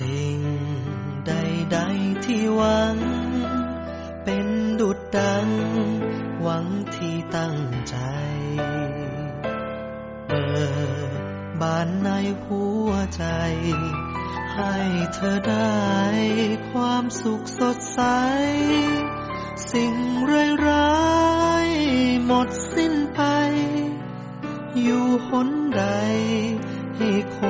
สิ่งใดๆที่หวัง เป็นดุดดัง หวังที่ตั้งใจเปิดบานในหัวใจ ให้เธอได้ความสุขสดใส สิ่งร้ายๆหมดสิ้นไป อยู่หนใดให้คน